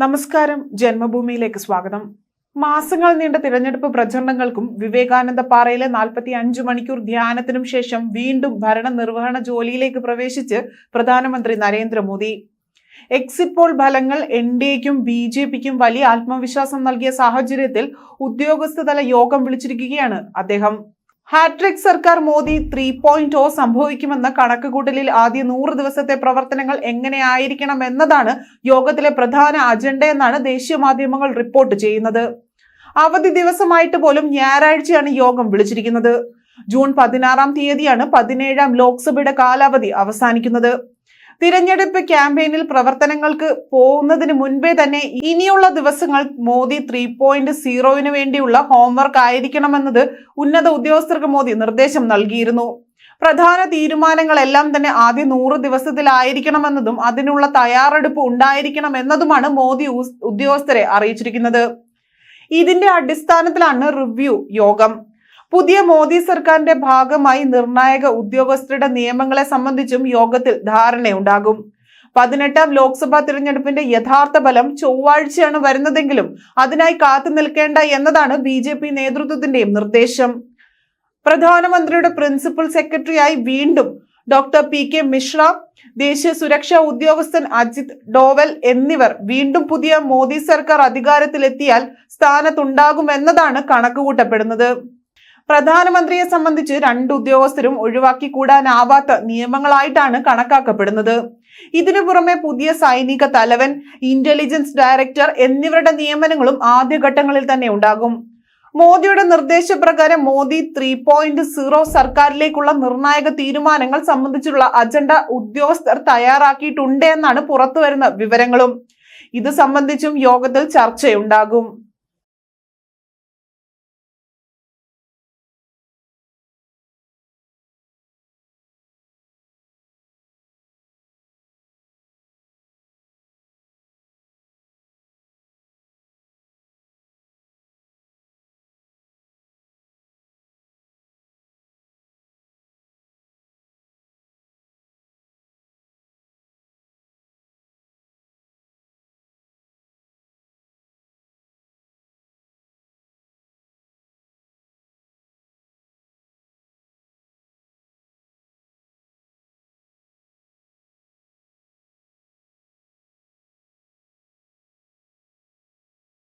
നമസ്കാരം. ജന്മഭൂമിയിലേക്ക് സ്വാഗതം. മാസങ്ങൾ നീണ്ട തിരഞ്ഞെടുപ്പ് പ്രചരണങ്ങൾക്കും വിവേകാനന്ദ പാറയിലെ നാൽപ്പത്തി അഞ്ച് മണിക്കൂർ ധ്യാനത്തിനും ശേഷം വീണ്ടും ഭരണ നിർവഹണ ജോലിയിലേക്ക് പ്രവേശിച്ച് പ്രധാനമന്ത്രി നരേന്ദ്രമോദി. എക്സിറ്റ് പോൾ ഫലങ്ങൾ എൻ ഡി എക്കും ബി ജെ പിക്കും വലിയ ആത്മവിശ്വാസം നൽകിയ സാഹചര്യത്തിൽ ഉദ്യോഗസ്ഥതല യോഗം വിളിച്ചിരിക്കുകയാണ് അദ്ദേഹം. ഹാട്രിക് സർക്കാർ മോദി ത്രീ പോയിന്റ് ഓ സംഭവിക്കുമെന്ന കണക്കുകൂട്ടലിൽ ആദ്യ നൂറ് ദിവസത്തെ പ്രവർത്തനങ്ങൾ എങ്ങനെയായിരിക്കണം എന്നതാണ് യോഗത്തിലെ പ്രധാന അജണ്ട എന്നാണ് ദേശീയ മാധ്യമങ്ങൾ റിപ്പോർട്ട് ചെയ്യുന്നത്. അവധി ദിവസമായിട്ട് പോലും ഞായറാഴ്ചയാണ് യോഗം വിളിച്ചിരിക്കുന്നത്. ജൂൺ പതിനാറാം തീയതിയാണ് പതിനേഴാം ലോക്സഭയുടെ കാലാവധി അവസാനിക്കുന്നത്. തിരഞ്ഞെടുപ്പ് ക്യാമ്പയിനിൽ പ്രവർത്തനങ്ങൾക്ക് പോകുന്നതിന് മുൻപേ തന്നെ ഇനിയുള്ള ദിവസങ്ങൾ മോദി ത്രീ പോയിന്റ് സീറോവിന് വേണ്ടിയുള്ള ഹോംവർക്ക് ആയിരിക്കണമെന്നത് ഉന്നത ഉദ്യോഗസ്ഥർക്ക് മോദി നിർദ്ദേശം നൽകിയിരുന്നു. പ്രധാന തീരുമാനങ്ങളെല്ലാം തന്നെ ആദ്യ നൂറ് ദിവസത്തിലായിരിക്കണമെന്നതും അതിനുള്ള തയ്യാറെടുപ്പ് ഉണ്ടായിരിക്കണം എന്നതുമാണ് മോദി ഉദ്യോഗസ്ഥരെ അറിയിച്ചിരിക്കുന്നത്. ഇതിന്റെ അടിസ്ഥാനത്തിലാണ് റിവ്യൂ യോഗം. പുതിയ മോദി സർക്കാരിന്റെ ഭാഗമായി നിർണായക ഉദ്യോഗസ്ഥരുടെ നിയമങ്ങളെ സംബന്ധിച്ചും യോഗത്തിൽ ധാരണയുണ്ടാകും. പതിനെട്ടാം ലോക്സഭാ തിരഞ്ഞെടുപ്പിന്റെ യഥാർത്ഥ ഫലം ചൊവ്വാഴ്ചയാണ് വരുന്നതെങ്കിലും അതിനായി കാത്തു നിൽക്കേണ്ട എന്നതാണ് ബി ജെ പി നേതൃത്വത്തിന്റെയും നിർദ്ദേശം. പ്രധാനമന്ത്രിയുടെ പ്രിൻസിപ്പൽ സെക്രട്ടറിയായി വീണ്ടും ഡോക്ടർ പി കെ മിശ്ര ദേശീയ സുരക്ഷാ ഉദ്യോഗസ്ഥൻ അജിത് ഡോവൽ എന്നിവർ വീണ്ടും പുതിയ മോദി സർക്കാർ അധികാരത്തിലെത്തിയാൽ സ്ഥാനത്തുണ്ടാകുമെന്നതാണ് കണക്കുകൂട്ടപ്പെടുന്നത്. പ്രധാനമന്ത്രിയെ സംബന്ധിച്ച് രണ്ട് ഉദ്യോഗസ്ഥരും ഒഴിവാക്കി കൂടാനാവാത്ത നിയമങ്ങളായിട്ടാണ് കണക്കാക്കപ്പെടുന്നത്. ഇതിനു പുറമെ പുതിയ സൈനിക തലവൻ ഇന്റലിജൻസ് ഡയറക്ടർ എന്നിവരുടെ നിയമനങ്ങളും ആദ്യഘട്ടങ്ങളിൽ തന്നെ ഉണ്ടാകും. മോദിയുടെ നിർദ്ദേശപ്രകാരം മോദി ത്രീ പോയിന്റ് സീറോ സർക്കാരിലേക്കുള്ള നിർണായക തീരുമാനങ്ങൾ സംബന്ധിച്ചുള്ള അജണ്ട ഉദ്യോഗസ്ഥർ തയ്യാറാക്കിയിട്ടുണ്ട് എന്നാണ് പുറത്തുവരുന്ന വിവരങ്ങളും. ഇത് സംബന്ധിച്ചും യോഗത്തിൽ ചർച്ചയുണ്ടാകും.